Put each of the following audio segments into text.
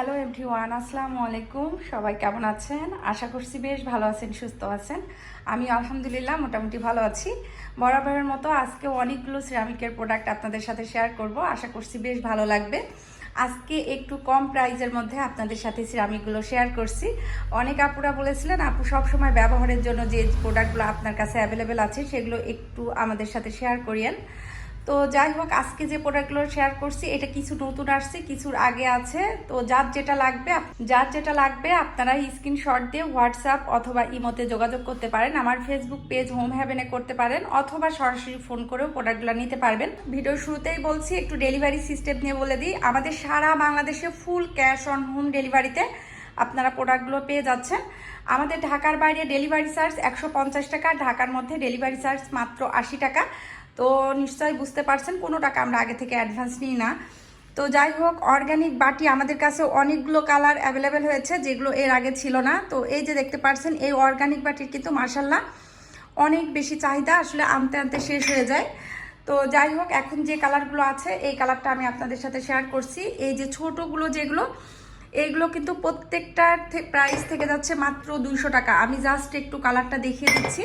Hello every one আসসালামু আলাইকুম। সবাই কেমন আছেন? আশা করছি বেশ ভালো আছেন, সুস্থ আছেন। আমি আলহামদুলিল্লাহ মোটামুটি ভালো আছি। বরাবরের মতো আজকে অনেকগুলো সিরামিকের প্রোডাক্ট আপনাদের সাথে শেয়ার করব। আশা করছি বেশ ভালো লাগবে। আজকে একটু কম প্রাইজের মধ্যে আপনাদের সাথে সিরামিকগুলো শেয়ার করছি। অনেক আপুরা বলেছিলেন, আপু সব সময় ব্যবহারের জন্য যে প্রোডাক্টগুলো আপনার কাছে অ্যাভেলেবেল আছে, সেগুলো একটু আমাদের সাথে শেয়ার করিয়েন। তো যাই হোক, আজকে যে প্রোডাক্টগুলো শেয়ার করছি, এটা কিছু নতুন আসছে কিছুর আগে আছে। তো যার যেটা লাগবে যার যেটা লাগবে, আপনারা স্ক্রিনশট দিয়ে হোয়াটসঅ্যাপ অথবা ইমোতে যোগাযোগ করতে পারেন। আমার ফেসবুক পেজ হোম হ্যাভেনে করতে পারেন, অথবা সরাসরি ফোন করেও প্রোডাক্টগুলো নিতে পারবেন। ভিডিও শুরুতেই বলছি, একটু ডেলিভারি সিস্টেম নিয়ে বলে দিই। আমাদের সারা বাংলাদেশে ফুল ক্যাশ অন হোম ডেলিভারিতে আপনারা প্রোডাক্টগুলো পেয়ে যাচ্ছেন। আমাদের ঢাকার বাইরে ডেলিভারি চার্জ একশো পঞ্চাশ টাকা, ঢাকার মধ্যে ডেলিভারি চার্জ মাত্র আশি টাকা। তো নিশ্চয়ই বুঝতে পারছেন, কোনো টাকা আমরা আগে থেকে অ্যাডভান্স নিই না। তো যাই হোক অর্গানিক বাটি আমাদের কাছে অনেকগুলো কালার অ্যাভেলেবেল হয়েছে, যেগুলো এর আগে ছিল না। তো এই যে দেখতে পাচ্ছেন এই অর্গানিক বাটির কিন্তু মার্শাল্লাহ অনেক বেশি চাহিদা আসলে আনতে আনতে শেষ হয়ে যায়। তো যাই হোক, এখন যে কালারগুলো আছে, এই কালারটা আমি আপনাদের সাথে শেয়ার করছি। এই যে ছোটোগুলো যেগুলো এইগুলো কিন্তু প্রত্যেকটার প্রাইস থেকে যাচ্ছে মাত্র দুইশো টাকা। আমি জাস্ট একটু কালারটা দেখিয়ে দিচ্ছি।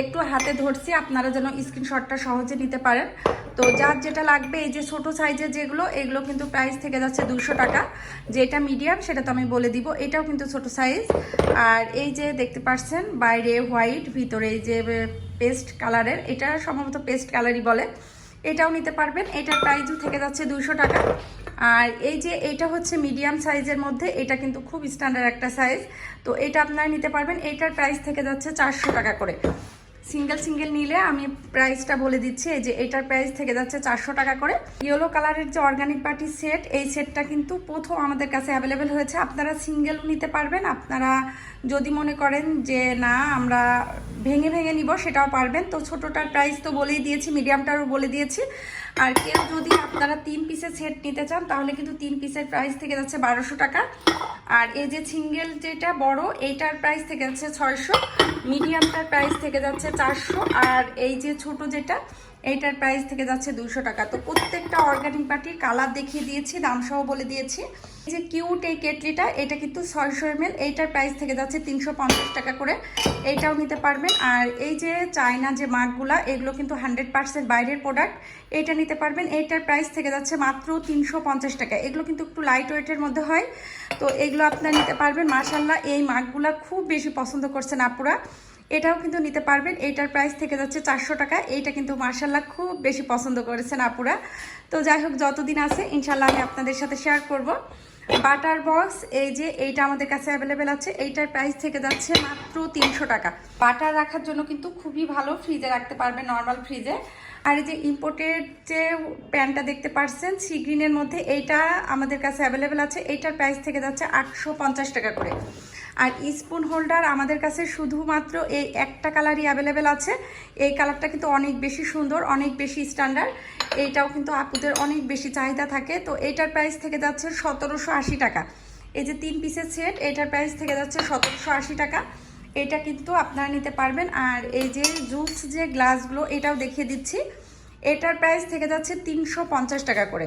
একটু হাতে ধরছি, আপনারা যেন স্ক্রিনশটটা সহজে নিতে পারেন। তো যার যেটা লাগবে, এই যে ছোট সাইজের যেগুলো, এগুলো কিন্তু প্রাইস থেকে যাচ্ছে দুশো টাকা। যেটা মিডিয়াম সেটা তো আমি বলে দিব, এটাও কিন্তু ছোট সাইজ আর এই যে দেখতে পাচ্ছেন বাইরে হোয়াইট ভিতরে এই যে পেস্ট কালারের এটা সম্ভবত পেস্ট কালারই বলে। এটাও নিতে পারবেন, এটার প্রাইসও থেকে যাচ্ছে দুশো টাকা। আর এই যে এটা হচ্ছে মিডিয়াম সাইজের মধ্যে, এটা কিন্তু খুব স্ট্যান্ডার্ড একটা সাইজ তো এটা আপনারা নিতে পারবেন, এটার প্রাইস থেকে যাচ্ছে চারশো টাকা করে। সিঙ্গেল সিঙ্গেল নিলে আমি প্রাইসটা বলে দিচ্ছি, এই যে এটার প্রাইস থেকে যাচ্ছে চারশো টাকা করে। ইয়েলো কালারের যে অর্গানিক পার্টি সেট এই সেটটা কিন্তু প্রথম আমাদের কাছে অ্যাভেলেবেল হয়েছে। আপনারা সিঙ্গেলও নিতে পারবেন, আপনারা যদি মনে করেন যে না, আমরা ভেঙে ভেঙে নিব, সেটাও পারবেন। তো ছোটোটার প্রাইস তো বলেই দিয়েছি মিডিয়ামটারও বলে দিয়েছি। আর কেউ যদি আপনারা তিন পিসের সেট নিতে চান, তাহলে কিন্তু তিন পিসের প্রাইস থেকে যাচ্ছে বারোশো টাকা। আর এই যে সিঙ্গেল যেটা বড়, এইটার প্রাইস থেকে যাচ্ছে ছয়শো মিডিয়ামটার প্রাইস থেকে যাচ্ছে চারশো। আর এই যে ছোট যেটা এইটার প্রাইস থেকে যাচ্ছে দুশো টাকা। তো প্রত্যেকটা অর্গানিক পার্টির কালার দেখিয়ে দিয়েছি দাম সহ বলে দিয়েছি। এই যে কিউট এই কেটলিটা, এটা কিন্তু ছয়শো এম এইটার প্রাইস থেকে যাচ্ছে তিনশো পঞ্চাশ টাকা করে। এইটাও নিতে পারবেন। আর এই যে চায়না যে মাগগুলা এগুলো কিন্তু হান্ড্রেড পার্সেন্ট বাইরের প্রোডাক্ট এইটা নিতে পারবেন। এইটার প্রাইস থেকে যাচ্ছে মাত্র তিনশো পঞ্চাশ টাকা। এগুলো কিন্তু একটু লাইট ওয়েটের মধ্যে হয়। তো এগুলো আপনারা নিতে পারবেন। মার্শাল্লাহ এই মাগগুলা খুব বেশি পছন্দ করছেন আপুরা। এটাও কিন্তু নিতে পারবেন। এইটার প্রাইস থেকে যাচ্ছে চারশো টাকা। এইটা কিন্তু মার্শাল্লাহ খুব বেশি পছন্দ করেছেন আপুরা। তো যাই হোক, যতদিন আছে, ইনশাল্লাহ আমি আপনাদের সাথে শেয়ার করব। বাটার বক্স, এই যে এইটা আমাদের কাছে অ্যাভেলেবেল আছে, এইটার প্রাইস থেকে যাচ্ছে মাত্র তিনশো টাকা। বাটার রাখার জন্য কিন্তু খুবই ভালো ফ্রিজে রাখতে পারবেন নর্মাল ফ্রিজে আর এই যে ইম্পোর্টেড যে প্যান্টটা দেখতে পাচ্ছেন সি গ্রিনের মধ্যে, এইটা আমাদের কাছে অ্যাভেলেবেল আছে। এইটার প্রাইস থেকে যাচ্ছে আটশো পঞ্চাশ টাকা করে। আর স্পুন হোল্ডার আমাদের কাছে শুধুমাত্র এই একটা কালারই অ্যাভেলেবেল আছে। এই কালারটা কিন্তু অনেক বেশি সুন্দর, অনেক বেশি স্ট্যান্ডার্ড এইটাও কিন্তু আপুদের অনেক বেশি চাহিদা থাকে। তো এইটার প্রাইস থেকে যাচ্ছে সতেরোশো আশি টাকা। এই যে তিন পিসের সেট এটার প্রাইস থেকে যাচ্ছে সতেরোশো আশি টাকা। এটা কিন্তু আপনারা নিতে পারবেন। আর এই যে জুস যে গ্লাসগুলো এটাও দেখিয়ে দিচ্ছি। এটার প্রাইস থেকে যাচ্ছে তিনশো পঞ্চাশ টাকা করে।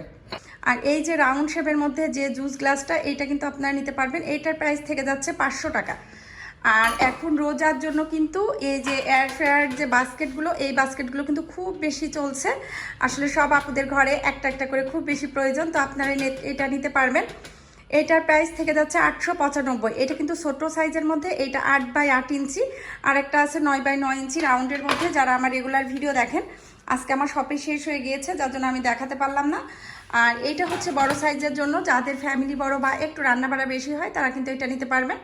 আর এই যে রাউন্ড শেপের মধ্যে যে জুস গ্লাসটা এটা কিন্তু আপনারা নিতে পারবেন। এইটার প্রাইস থেকে যাচ্ছে পাঁচশো টাকা। আর এখন রোজার জন্য কিন্তু এই যে এয়ার ফেয়ার যে বাস্কেটগুলো, এই বাস্কেটগুলো কিন্তু খুব বেশি চলছে। আসলে সব আপুদের ঘরে একটা একটা করে খুব বেশি প্রয়োজন, তো আপনারা এটা নিতে পারবেন। এটার প্রাইস থেকে যাচ্ছে আটশো পঁচানব্বই। এটা কিন্তু ছোটো সাইজের মধ্যে, এটা আট বাই আট ইঞ্চি। আর একটা আছে নয় বাই নয় ইঞ্চি রাউন্ডের মধ্যে, যারা আমার রেগুলার ভিডিও দেখেন, আজকে আমার শপে শেষ হয়ে গিয়েছে, যার জন্য আমি দেখাতে পারলাম না। আর এইটা হচ্ছে বড় সাইজের জন্য, যাদের ফ্যামিলি বড় বা একটু রান্নাবাড়া বেশি হয়, তারা কিন্তু এটা নিতে পারবেন।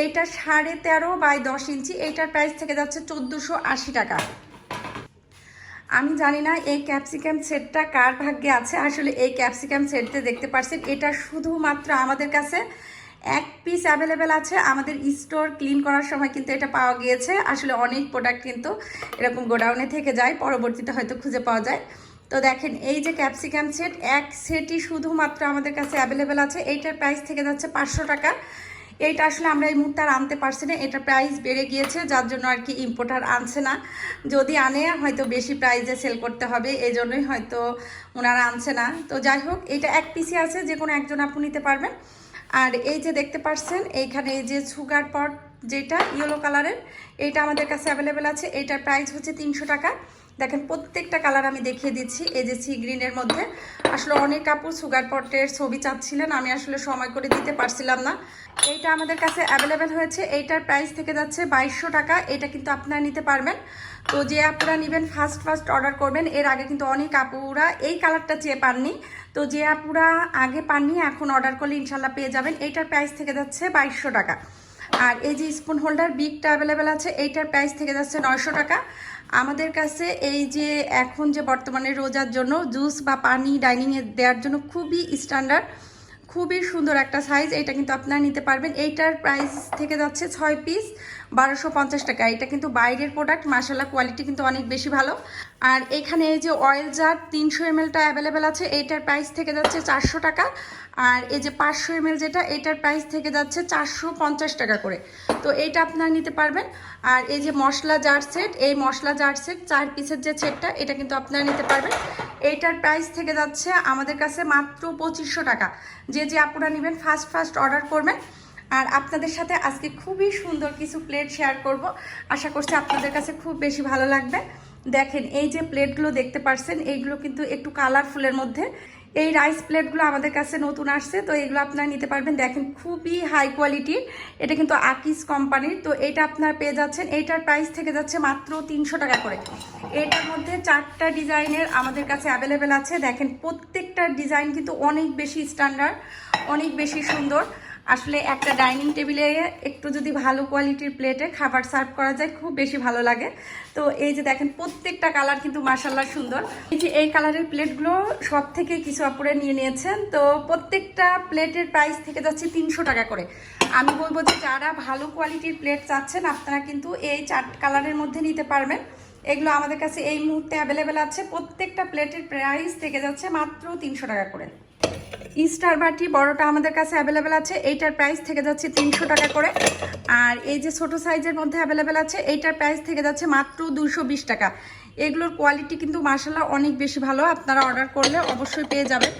এইটা সাড়ে তেরো বাই দশ ইঞ্চি, এইটার প্রাইস থেকে যাচ্ছে চোদ্দোশো আশি টাকা। আমি জানি না এই ক্যাপসিকাম সেটটা কার ভাগ্যে আছে, আসলে এই ক্যাপসিকাম সেটতে দেখতে পাচ্ছেন এটা শুধুমাত্র আমাদের কাছে এক পিস অ্যাভেলেবেল আছে, আমাদের স্টোর ক্লিন করার সময় কিন্তু এটা পাওয়া গিয়েছে। আসলে অনেক প্রোডাক্ট কিন্তু এরকম গোডাউনে থেকে যায়, পরবর্তীতে হয়তো খুঁজে পাওয়া যায়। তো দেখেন, এই যে ক্যাপসিকাম সেট, এক সেটই শুধুমাত্র আমাদের কাছে অ্যাভেলেবেল আছে। এইটার প্রাইস থেকে যাচ্ছে পাঁচশো টাকা। এইটা আসলে আমরা এই মুহূর্তে আর আনতে পারছি না। এটা প্রাইস বেড়ে গিয়েছে, যার জন্য আর কি ইম্পোর্টার আনছে না। যদি আনে, হয়তো বেশি প্রাইসে সেল করতে হবে। এই জন্যই হয়তো ওনারা আনছে না। তো যাই হোক, এটা এক পিসি আছে যে কোনো একজন আপনি নিতে পারবেন। আর এই যে দেখতে পাচ্ছেন এইখানে এই যে সুগার পট যেটা ইয়েলো কালারের এইটা আমাদের কাছে অ্যাভেলেবেল আছে। এইটার প্রাইস হচ্ছে তিনশো টাকা। দেখেন, প্রত্যেকটা কালার আমি দেখিয়ে দিচ্ছি, এই যে সি গ্রিনের মধ্যে। আসলে অনেক কাপড় সুগার পটের ছবি চাচ্ছিলেন, আমি আসলে সময় করে দিতে পারছিলাম না। এইটা আমাদের কাছে অ্যাভেলেবেল হয়েছে, এইটার প্রাইস থেকে যাচ্ছে বাইশশো টাকা, এটা কিন্তু আপনারা নিতে পারবেন। তো যে আপনারা নেবেন ফার্স্ট ফার্স্ট অর্ডার করবেন, এর আগে কিন্তু অনেক আপুরা এই কালারটা চেয়ে পাননি। তো যে আপুরা আগে পাননি, এখন অর্ডার করলে ইনশাল্লাহ পেয়ে যাবেন, এইটার প্রাইস থেকে যাচ্ছে বাইশশো টাকা। আর এই যে স্পুন হোল্ডার বিগটা অ্যাভেলেবেল আছে, এইটার প্রাইস থেকে যাচ্ছে নয়শো টাকা। আমাদের কাছে এই যে এখন যে বর্তমানে রোজার জন্য জুস বা পানি ডাইনিংয়ে দেওয়ার জন্য খুবই স্ট্যান্ডার্ড খুবই সুন্দর একটা সাইজ এটা কিন্তু আপনারা নিতে পারবেন। এইটার প্রাইস থেকে যাচ্ছে ছয় পিস বারোশো পঞ্চাশ টাকা। এটা কিন্তু বাইরের প্রোডাক্ট মাসাল্লাহ কোয়ালিটি কিন্তু অনেক বেশি ভালো। আর এখানে এই যে অয়েল জার তিনশো এমএলটা অ্যাভেলেবেল আছে, এইটার প্রাইস থেকে যাচ্ছে চারশো টাকা। আর এই যে পাঁচশো এমএল যেটা এটার প্রাইস থেকে যাচ্ছে চারশো পঞ্চাশ টাকা করে। তো এইটা আপনারা নিতে পারবেন। আর এই যে মশলা জার সেট এই মশলা জার সেট চার পিসের যে সেটটা এটা কিন্তু আপনারা নিতে পারবেন। এইটার প্রাইস থেকে যাচ্ছে আমাদের কাছে মাত্র পঁচিশশো টাকা। যে যে আপনারা নেবেন ফার্স্ট ফার্স্ট অর্ডার করবেন। আর আপনাদের সাথে আজকে খুবই সুন্দর কিছু প্লেট শেয়ার করব। আশা করছি আপনাদের কাছে খুব বেশি ভালো লাগবে। দেখেন, এই যে প্লেটগুলো দেখতে পারছেন, এইগুলো কিন্তু একটু কালারফুলের মধ্যে। এই রাইস প্লেটগুলো আমাদের কাছে নতুন আসছে, তো এগুলো আপনারা নিতে পারবেন। দেখেন, খুবই হাই কোয়ালিটির এটা কিন্তু আকিস কোম্পানির তো এটা আপনারা পেয়ে যাচ্ছেন। এইটার প্রাইস থেকে যাচ্ছে মাত্র তিনশো টাকা করে। এটার মধ্যে চারটা ডিজাইনের আমাদের কাছে অ্যাভেলেবেল আছে। দেখেন, প্রত্যেকটা ডিজাইন কিন্তু অনেক বেশি স্ট্যান্ডার্ড অনেক বেশি সুন্দর। আসলে একটা ডাইনিং টেবিলে একটু যদি ভালো কোয়ালিটির প্লেটে খাবার সার্ভ করা যায়, খুব বেশি ভালো লাগে। তো এই যে দেখেন, প্রত্যেকটা কালার কিন্তু মাসাল্লাহ সুন্দর। এই যে এই কালারের প্লেটগুলো সব থেকে কিছু আপুরে নিয়ে নিয়েছেন। তো প্রত্যেকটা প্লেটের প্রাইস থেকে যাচ্ছে তিনশো টাকা করে। আমি বলব যে যারা ভালো কোয়ালিটির প্লেট চাচ্ছেন, আপনারা কিন্তু এই চার কালারের মধ্যে নিতে পারবেন। এগুলো আমাদের কাছে এই মুহূর্তে অ্যাভেলেবেল আছে। প্রত্যেকটা প্লেটের প্রাইস থেকে যাচ্ছে মাত্র তিনশো টাকা করে। স্টার বাটি, বড়টা আমাদের কাছে অ্যাভেলেবেল আছে। এইটার প্রাইস থেকে যাচ্ছে তিনশো টাকা করে। আর এই যে ছোট সাইজের মধ্যে অ্যাভেলেবেল আছে, এইটার প্রাইস থেকে যাচ্ছে মাত্র দুশো টাকা। এগুলোর কোয়ালিটি কিন্তু মাসাল্লাহ অনেক বেশি ভালো। আপনারা অর্ডার করলে অবশ্যই পেয়ে যাবেন।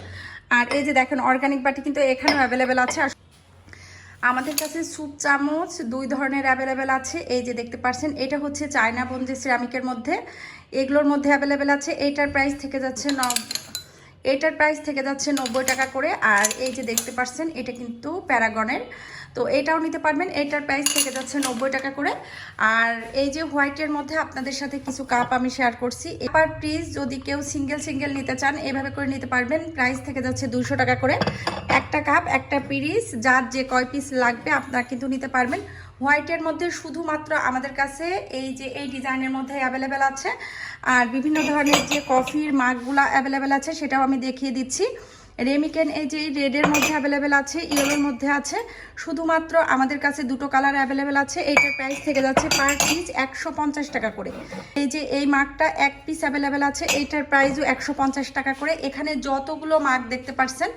আর এই যে দেখেন অর্গানিক বাটি কিন্তু এখানেও অ্যাভেলেবেল আছে। আমাদের কাছে স্যুপ চামচ, দুই ধরনের অ্যাভেলেবেল আছে। এই যে দেখতে পাচ্ছেন, এটা হচ্ছে চায়না বন্দি সিরামিকের মধ্যে। এগুলোর মধ্যে অ্যাভেলেবেল আছে। এইটার প্রাইস থেকে যাচ্ছে ন এটার প্রাইস থেকে যাচ্ছে নব্বই টাকা করে। আর এই যে দেখতে পাচ্ছেন, এটা কিন্তু প্যারাগনের তো এটাও নিতে পারবেন। এটার প্রাইস থেকে যাচ্ছে নব্বই টাকা করে। আর এই যে হোয়াইটের মধ্যে আপনাদের সাথে কিছু কাপ আমি শেয়ার করছি। এবার প্লিজ যদি কেউ সিঙ্গেল সিঙ্গেল নিতে চান, এভাবে করে নিতে পারবেন। প্রাইস থেকে যাচ্ছে দুশো টাকা করে। একটা কাপ একটা পিরিস যার যে কয় পিস লাগবে আপনারা কিন্তু নিতে পারবেন। হোয়াইটের মধ্যে শুধুমাত্র আমাদের কাছে এই যে, এই ডিজাইনের মধ্যে অ্যাভেলেবেল আছে। আর বিভিন্ন ধরনের যে কফির মাগগুলা অ্যাভেলেবেল আছে, সেটাও আমি দেখিয়ে দিচ্ছি। রেমিকেন এই যে রেডের মধ্যে অ্যাভেলেবেল আছে ইয়েলোর মধ্যে আছে, শুধুমাত্র আমাদের কাছে দুটো কালার অ্যাভেলেবেল আছে, এইটার প্রাইস থেকে যাচ্ছে পার পিস একশো পঞ্চাশ টাকা করে। এই যে এই মাগটা এক পিস অ্যাভেলেবেল আছে, এইটার প্রাইসও একশো পঞ্চাশ টাকা করে। এখানে যতগুলো মাগ দেখতে পাচ্ছেন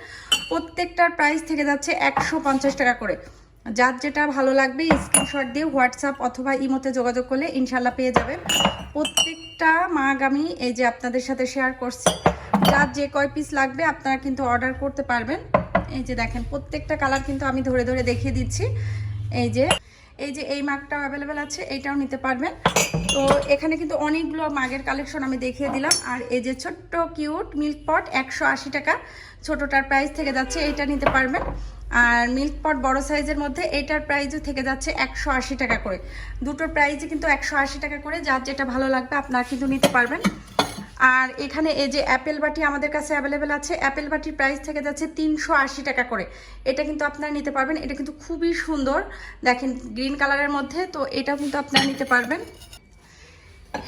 প্রত্যেকটার প্রাইস থেকে যাচ্ছে একশো পঞ্চাশ টাকা করে। যার যেটা ভালো লাগবে স্ক্রিনশট দিয়ে হোয়াটসঅ্যাপ অথবা ইমোতে যোগাযোগ করলে ইনশাল্লাহ পেয়ে যাবেন। প্রত্যেকটা মাগ আমি এই যে আপনাদের সাথে শেয়ার করছি। যার যে কয় পিস লাগবে, আপনারা কিন্তু অর্ডার করতে পারবেন। এই যে দেখেন, প্রত্যেকটা কালার কিন্তু আমি ধরে ধরে দেখিয়ে দিচ্ছি। এই যে এই যে এই মাগটাও অ্যাভেলেবেল আছে, এইটাও নিতে পারবেন। তো এখানে কিন্তু অনেকগুলো মাগের কালেকশন আমি দেখিয়ে দিলাম। আর এই যে ছোট্ট কিউট মিল্ক পট একশো আশি টাকা। ছোটোটার প্রাইস থেকে যাচ্ছে, এইটা নিতে পারবেন। আর মিল্ক পট বড় সাইজের মধ্যে এটার প্রাইসও থেকে যাচ্ছে একশো আশি টাকা করে। দুটোর প্রাইসই কিন্তু একশো আশি টাকা করে। যার যেটা ভালো লাগবে, আপনারা কিন্তু নিতে পারবেন। আর এখানে এই যে অ্যাপেল বাটি আমাদের কাছে অ্যাভেলেবেল আছে, অ্যাপেল বাটির প্রাইস থেকে যাচ্ছে তিনশো আশি টাকা করে। এটা কিন্তু আপনারা নিতে পারবেন, এটা কিন্তু খুবই সুন্দর। দেখেন গ্রিন কালারের মধ্যে, তো এটা কিন্তু আপনারা নিতে পারবেন।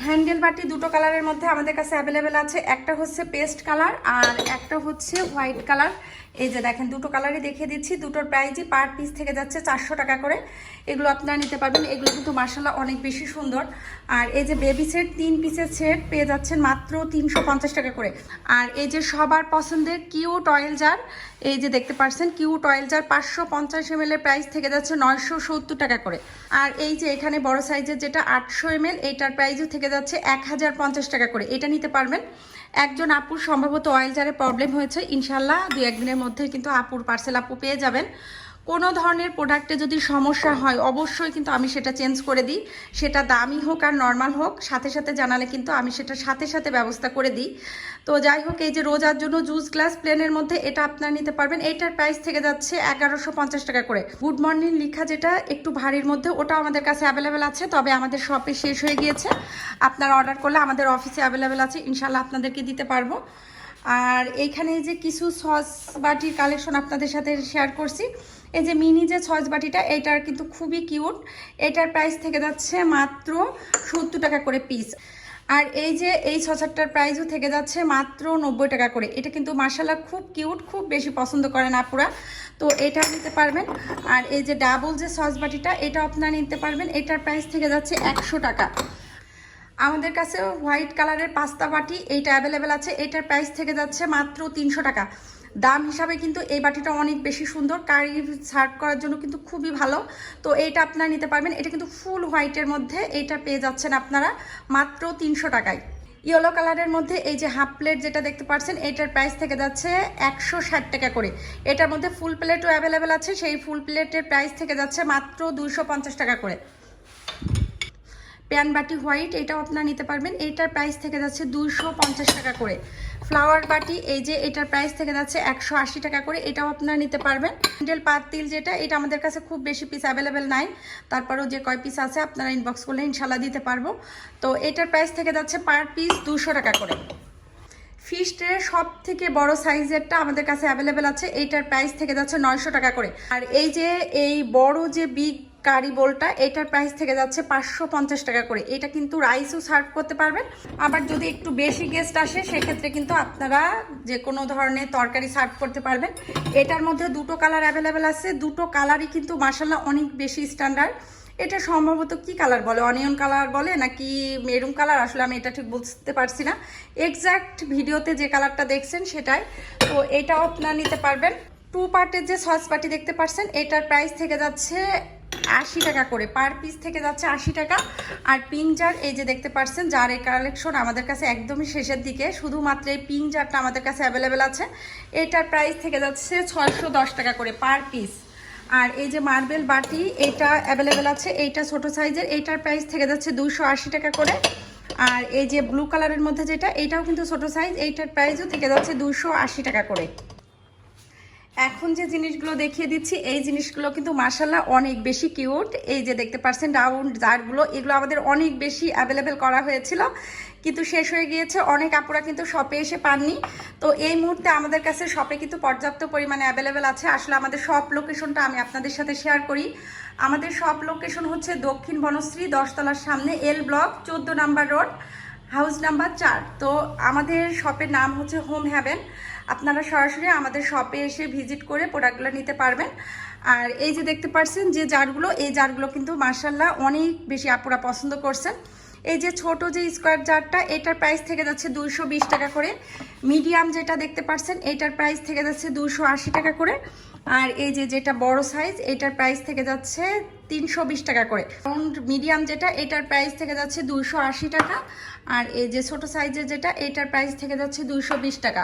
হ্যান্ডেল বাটি দুটো কালারের মধ্যে আমাদের কাছে অ্যাভেলেবেল আছে, একটা হচ্ছে পেস্ট কালার আর একটা হচ্ছে হোয়াইট কালার। এই যে দেখেন, দুটো কালারই দেখিয়ে দিচ্ছি। দুটোর প্রাইজই পার পিস থেকে যাচ্ছে চারশো টাকা করে। এগুলো আপনারা নিতে পারবেন। এগুলো কিন্তু মার্শাল্লাহ অনেক বেশি সুন্দর। আর এই যে বেবি সেট তিন পিসের সেট পেয়ে যাচ্ছেন মাত্র তিনশো পঞ্চাশ টাকা করে। আর এই যে সবার পছন্দের কিউট অয়েল জার এই যে দেখতে পাচ্ছেন কিউট অয়েল জার পাঁচশো পঞ্চাশ এম প্রাইস থেকে যাচ্ছে নয়শো সত্তর টাকা করে। আর এই যে এখানে বড় সাইজের যেটা আটশো এম এল এইটার প্রাইসও থেকে যাচ্ছে এক হাজার পঞ্চাশ টাকা করে। এটা নিতে পারবেন। একজন আপুর সম্ভবত অয়েল জারে প্রবলেম হয়েছে। ইনশাল্লাহ দু একদিনের মধ্যে কিন্তু আপুর পার্সেল আপু পেয়ে যাবেন। কোনো ধরনের প্রোডাক্টে যদি সমস্যা হয়। অবশ্যই কিন্তু আমি সেটা চেঞ্জ করে দিই। সেটা দামি হোক আর নর্মাল হোক সাথে সাথে জানালে কিন্তু আমি সেটা সাথে সাথে ব্যবস্থা করে দিই। তো যাই হোক এই যে রোজার জন্য জুস গ্লাস প্লেনের মধ্যে এটা আপনারা নিতে পারবেন। এইটার প্রাইস থেকে যাচ্ছে এগারোশো পঞ্চাশ টাকা করে। গুড মর্নিং লেখা যেটা একটু ভারীর মধ্যে ওটা আমাদের কাছে অ্যাভেলেবেল আছে তবে আমাদের শপে শেষ হয়ে গিয়েছে। আপনারা অর্ডার করলে আমাদের অফিসে অ্যাভেলেবেল আছে ইনশাল্লাহ আপনাদেরকে দিতে পারব। আর এইখানে যে কিছু সস বাটির কালেকশন আপনাদের সাথে শেয়ার করছি। এই যে মিনি যে সস বাটিটা এটার কিন্তু খুবই কিউট এটার প্রাইস থেকে যাচ্ছে মাত্র সত্তর টাকা করে পিস আর এই যে এই ছচারটার প্রাইসও থেকে যাচ্ছে মাত্র নব্বই টাকা করে। এটা কিন্তু মার্শাল্লাহ খুব কিউট খুব বেশি পছন্দ করেন আপুরা। তো এটা নিতে পারবেন। আর এই যে ডাবল যে সস বাটিটা এটা আপনারা নিতে পারবেন। এটার প্রাইস থেকে যাচ্ছে একশো টাকা। আমাদের কাছে হোয়াইট কালারের পাস্তা বাটি এইটা অ্যাভেলেবেল আছে। এটার প্রাইস থেকে যাচ্ছে মাত্র তিনশো টাকা। দাম হিসাবে কিন্তু এই বাটিটা অনেক বেশি সুন্দর। কারি সার্ভ করার জন্য কিন্তু খুবই ভালো। তো এইটা আপনারা নিতে পারবেন। এটা কিন্তু ফুল হোয়াইটের মধ্যে এইটা পেয়ে যাচ্ছেন আপনারা মাত্র তিনশো টাকায়। ইয়েলো কালারের মধ্যে এই যে হাফ প্লেট যেটা দেখতে পাচ্ছেন, এটার প্রাইস থেকে যাচ্ছে একশো ষাট টাকা করে। এটার মধ্যে ফুল প্লেটও অ্যাভেলেবেল আছে। সেই ফুল প্লেটের প্রাইস থেকে যাচ্ছে মাত্র দুইশো পঞ্চাশ টাকা করে। প্যান বাটি হোয়াইট, এটাও আপনারা নিতে পারবেন। এইটার প্রাইস থেকে যাচ্ছে পঞ্চাশ টাকা করে। ফ্লাওয়ার বাটি, এই যে এটার প্রাইস থেকে যাচ্ছে একশো আশি টাকা করে, এটাও আপনারা নিতে পারবেন। হ্যান্ডেল পাতিল যেটা, এটা আমাদের কাছে খুব বেশি পিস অ্যাভেলেবেল নাই। তারপরেও যে কয় পিস আছে, আপনারা ইনবক্স করলে ইনশাল্লাহ দিতে পারব। তো এটার প্রাইস থেকে যাচ্ছে পার পিস দুশো টাকা করে। ফিশ ট্রে সব থেকে বড় সাইজেরটা আমাদের কাছে অ্যাভেলেবেল আছে এইটার প্রাইস থেকে যাচ্ছে নয়শো টাকা করে। আর এই যে, এই বড় যে বিগ কারি বোলটা, এটার প্রাইস থেকে যাচ্ছে পাঁচশো পঞ্চাশ টাকা করে। এটা কিন্তু রাইসও সার্ভ করতে পারবেন। আবার যদি একটু বেশি গেস্ট আসে, সেক্ষেত্রে কিন্তু আপনারা যে কোনো ধরনের তরকারি সার্ভ করতে পারবেন। এটার মধ্যে দুটো কালার অ্যাভেলেবেল আছে। দুটো কালারই কিন্তু মাসাল্লাহ অনেক বেশি স্ট্যান্ডার্ড এটা সম্ভবত কি কালার বলে? অনিয়ন কালার বলে নাকি মেরুন কালার আসলে আমি এটা ঠিক বুঝতে পারছি না। এক্স্যাক্ট ভিডিওতে যে কালারটা দেখছেন সেটাই। তো এটাও আপনারা নিতে পারবেন। টু পার্টের যে সস পাটি দেখতে পাচ্ছেন এটার প্রাইস থেকে যাচ্ছে আশি টাকা করে। পার পিস থেকে যাচ্ছে আশি টাকা। আর পিঙ্ক জার এই যে দেখতে পাচ্ছেন জারের কালেকশন আমাদের কাছে একদমই শেষের দিকে। শুধুমাত্র এই পিঙ্ক জারটা আমাদের কাছে অ্যাভেলেবেল আছে। এটার প্রাইস থেকে যাচ্ছে ছয়শো দশ টাকা করে পার পিস আর এই যে মার্বেল বাটি, এটা অ্যাভেলেবেল আছে। এইটা ছোট সাইজের এইটার প্রাইস থেকে যাচ্ছে দুইশো আশি টাকা করে। আর এই যে ব্লু কালারের মধ্যে যেটা এইটাও কিন্তু ছোট সাইজ এইটার প্রাইসও থেকে যাচ্ছে দুশো আশি টাকা করে। এখন যে জিনিসগুলো দেখিয়ে দিচ্ছি, এই জিনিসগুলো কিন্তু মার্শাল্লাহ অনেক বেশি কিউট এই যে দেখতে পাচ্ছেন রাউন্ড জারগুলো, এগুলো আমাদের অনেক বেশি অ্যাভেলেবেল করা হয়েছিল। কিন্তু শেষ হয়ে গিয়েছে, অনেক আপুরা কিন্তু শপে এসে পাননি। তো এই মুহূর্তে আমাদের কাছে শপে কিন্তু পর্যাপ্ত পরিমাণে অ্যাভেলেবেল আছে। আসলে আমাদের সব লোকেশনটা আমি আপনাদের সাথে শেয়ার করি। আমাদের সব লোকেশন হচ্ছে দক্ষিণ বনশ্রী, দশতলার সামনে এল ব্লক চোদ্দ নাম্বার রোড হাউস নাম্বার চার। তো আমাদের শপের নাম হচ্ছে হোম হ্যাভেন আপনারা সরাসরি আমাদের শপে এসে ভিজিট করে প্রোডাক্টগুলো নিতে পারবেন। আর এই যে দেখতে পাচ্ছেন যে জারগুলো, এই জারগুলো কিন্তু মার্শাল্লাহ অনেক বেশি আপুরা পছন্দ করছেন। এই যে ছোট যে স্কোয়ার জারটা এটার প্রাইস থেকে যাচ্ছে দুইশো টাকা করে। মিডিয়াম যেটা দেখতে পাচ্ছেন এটার প্রাইস থেকে যাচ্ছে দুইশো টাকা করে। আর এই যে যেটা বড় সাইজ এটার প্রাইস থেকে যাচ্ছে তিনশো বিশ টাকা করে। রাউন্ড মিডিয়াম যেটা, এটার প্রাইস থেকে যাচ্ছে দুইশো টাকা। আর এই যে ছোট সাইজের যেটা, এটার প্রাইস থেকে যাচ্ছে দুইশো টাকা।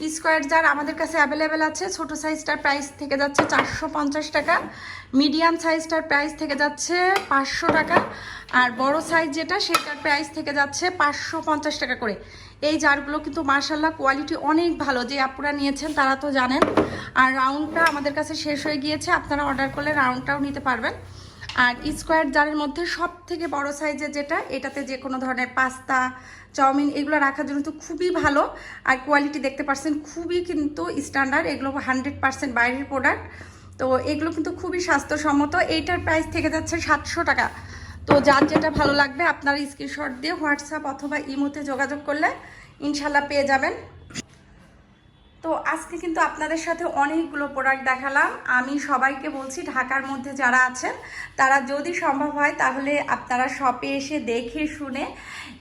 স্কোয়ার জার আমাদের কাছে অ্যাভেলেবেল আছে, ছোট সাইজটার প্রাইস থেকে যাচ্ছে চারশো পঞ্চাশ টাকা, মিডিয়াম সাইজটার প্রাইস থেকে যাচ্ছে পাঁচশো টাকা, আর বড় সাইজ যেটা সেটার প্রাইস থেকে যাচ্ছে পাঁচশো পঞ্চাশ টাকা করে। এই জারগুলো কিন্তু মার্শাল্লাহ কোয়ালিটি অনেক ভালো, যে আপুরা নিয়েছেন তারা তো জানেন। আর রাউন্ডটা আমাদের কাছে শেষ হয়ে গিয়েছে, আপনারা অর্ডার করলে রাউন্ডটাও নিতে পারবেন। আর স্কোয়ার জারের মধ্যে সব থেকে বড় সাইজের যেটা, এটাতে যে কোনো ধরনের পাস্তা, চাউমিন, এগুলো রাখার জন্য তো খুবই ভালো। আর কোয়ালিটি দেখতে পাচ্ছেন খুবই কিন্তু স্ট্যান্ডার্ড এগুলো হান্ড্রেড পার্সেন্ট বাইরের প্রোডাক্ট তো এগুলো কিন্তু খুবই স্বাস্থ্যসম্মত। এইটার প্রাইস থেকে যাচ্ছে সাতশো টাকা। তো যার যেটা ভালো লাগবে, আপনার স্ক্রিনশট দিয়ে হোয়াটসঅ্যাপ অথবা ইমোতে যোগাযোগ করলে ইনশাল্লাহ পেয়ে যাবেন। তো আজকে কিন্তু আপনাদের সাথে অনেকগুলো প্রোডাক্ট দেখালাম। আমি সবাইকে বলছি, ঢাকার মধ্যে যারা আছেন, তারা যদি সম্ভব হয় তাহলে আপনারা শপে এসে দেখে শুনে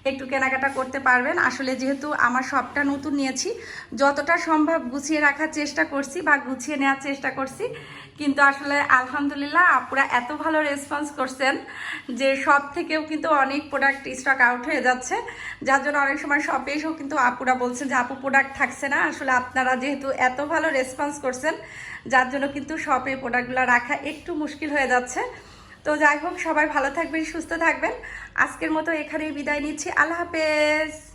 একটু কেনাকাটা করতে পারবেন। আসলে যেহেতু আমার শপটা নতুন নিয়েছি, যতটা সম্ভব গুছিয়ে রাখার চেষ্টা করছি বা গুছিয়ে নেওয়ার চেষ্টা করছি। কিন্তু আসলে আলহামদুলিল্লাহ আপুরা এত ভালো রেসপন্স করছেন যে সব থেকেও কিন্তু অনেক প্রোডাক্ট স্টক আউট হয়ে যাচ্ছে। যার জন্য অনেক সময় শপে এসেও কিন্তু আপুরা বলছেন যে, আপু প্রোডাক্ট থাকছে না। আসলে আপনারা যেহেতু এত ভালো রেসপন্স করছেন, যার জন্য কিন্তু শপে প্রোডাক্টগুলো রাখা একটু মুশকিল হয়ে যাচ্ছে। তো যাই হোক, সবাই ভালো থাকবেন, সুস্থ থাকবেন। আজকের মতো এখানেই বিদায় নিচ্ছি। আল্লাহ হাফেজ!